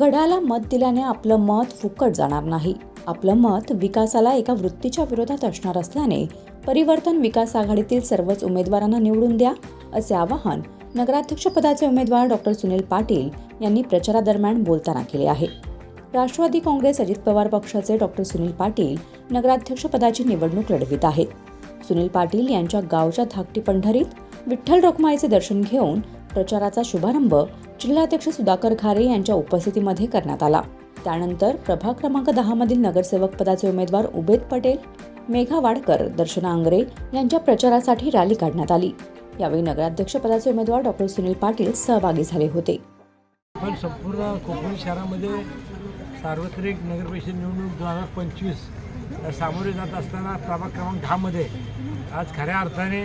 गडाला मत दिल्याने आपलं मत फुकट जाणार नाही. आपलं मत विकासाला एका वृत्तीच्या विरोधात असणार असल्याने परिवर्तन विकास आघाडीतील सर्वच उमेदवारांना निवडून द्या असे आवाहन नगराध्यक्षपदाचे उमेदवार डॉक्टर सुनील पाटील यांनी प्रचारादरम्यान बोलताना केले आहे. राष्ट्रवादी काँग्रेस अजित पवार पक्षाचे डॉक्टर सुनील पाटील नगराध्यक्षपदाची निवडणूक लढवित आहेत. सुनील पाटील यांच्या गावच्या धाकटी पंढरीत विठ्ठल रखुमाईचे दर्शन घेऊन प्रचाराचा शुभारंभ जिल्हाध्यक्ष सुधाकर खारे यांच्या उपस्थितीमध्ये करण्यात आला. त्यानंतर प्रभाग क्रमांक दहा मधील नगरसेवक पदाचे उमेदवार उबेद पटेल मेघा वाडकर दर्शना आंग्रे यांच्या प्रचारासाठी रॅली काढण्यात आली. यावेळी नगराध्यक्ष पदाचे उमेदवार डॉक्टर सुनील पाटील सहभागी झाले होते. पण संपूर्ण कोकण शहरामध्ये सार्वत्रिक नगरपरिषद निवडणूक दोन हजार पंचवीस सामोरे जात असताना प्रभाग क्रमांक दहामध्ये आज खऱ्या अर्थाने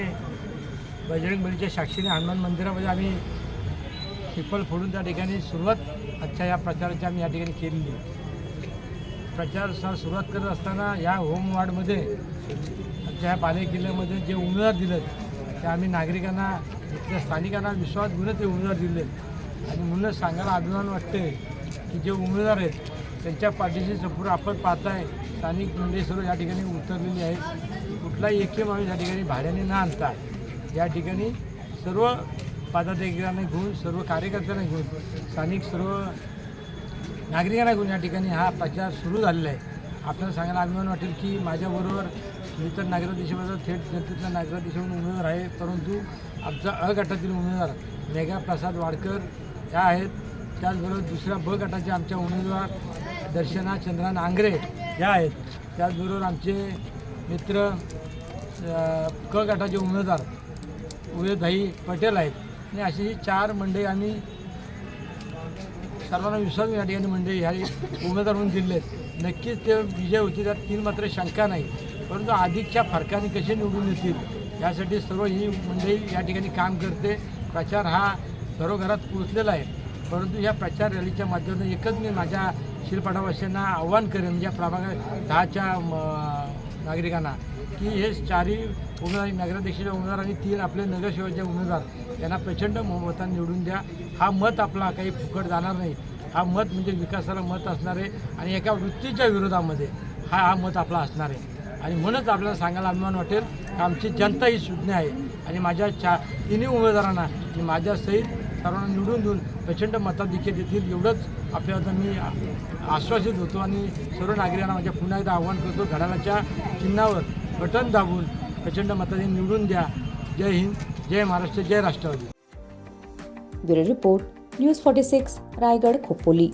बजरंग बलीच्या साक्षीने हनुमान मंदिरामध्ये आम्ही पिपल फोडून त्या ठिकाणी सुरुवात आजच्या या प्रचाराची आम्ही या ठिकाणी केलेली प्रचार सुरुवात करत असताना या होम वार्डमध्ये आमच्या ह्या पाले किल्ल्यामध्ये जे उमेदवार दिलेत ते आम्ही नागरिकांना इथल्या स्थानिकांना विश्वास घेऊनच ते उमेदवार दिले आणि म्हणूनच सांगायला अभिमान वाटते की जे उमेदवार आहेत त्यांच्या पाठीशी संपूर्ण आपण पाहताय स्थानिक मंडळी सर्व या ठिकाणी उतरलेली आहेत. कुठलाही एकही माणूस या ठिकाणी भाड्याने न आणता या ठिकाणी सर्व पदाधिकाऱ्यांना घेऊन सर्व कार्यकर्त्यांना घेऊन स्थानिक सर्व नागरिकांना घेऊन या ठिकाणी हा प्रचार सुरू झालेला आहे. आपल्याला सांगायला अभिमान वाटेल की माझ्याबरोबर मी तर नगराध्यक्षपदा थेट जनतेतला नगराध्यक्ष म्हणून उमेदवार आहे परंतु आमचा अ गटातील उमेदवार मेघा प्रसाद वाडकर ह्या आहेत. त्याचबरोबर दुसऱ्या ब गटाचे आमच्या उमेदवार दर्शना चंद्रा आंग्रे ह्या आहेत. त्याचबरोबर आमचे मित्र क गटाचे उमेदवार उदयधाई पटेल आहेत. आणि अशी ही चार मंडळी आम्ही सर्वांना विश्वास या ठिकाणी मंडळी ह्या उमेदवार म्हणून दिले आहेत. नक्कीच ते विजय होतील त्यात तीन मात्र शंका नाही. परंतु अधिकच्या फरकाने कसे निवडून येतील यासाठी सर्व ही मंडळी या ठिकाणी काम करते. प्रचार हा घरोघरात पोचलेला आहे. परंतु या प्रचार रॅलीच्या माध्यमातून एकच मी माझ्या शिरपाटावासियांना आव्हान करेन या प्रभाग दहाच्या म- नागरिकांना की हे चारही उमेदवार नगराध्यक्षाचे उमेदवार आणि तीन आपले नगरसेवकाचे उमेदवार यांना प्रचंड मतांनी निवडून द्या. हा मत आपला काही फुकट जाणार नाही. हा मत म्हणजे विकासाला मत असणार आहे आणि एका वृत्तीच्या विरोधामध्ये हा हा मत आपला असणार आहे. आणि म्हणूनच आपल्याला सांगायला अभिमान वाटेल की आमची जनता ही सुज्ञ आहे. आणि माझ्या चा तिन्ही उमेदवारांना मी माझ्यासहित सर्वांना निवडून देऊन प्रचंड मताधिक्य देतील एवढंच आपल्याला मी आश्वासित होतो आणि सर्व नागरिकांना माझ्या पुन्हा एकदा आव्हान करतो घड्याळाच्या चिन्हावर बटन दाबून प्रचंड मताने निवडून द्या. जय हिंद जय महाराष्ट्र जय Rashtravadi. Bureau report news forty six Raigad Khopoli.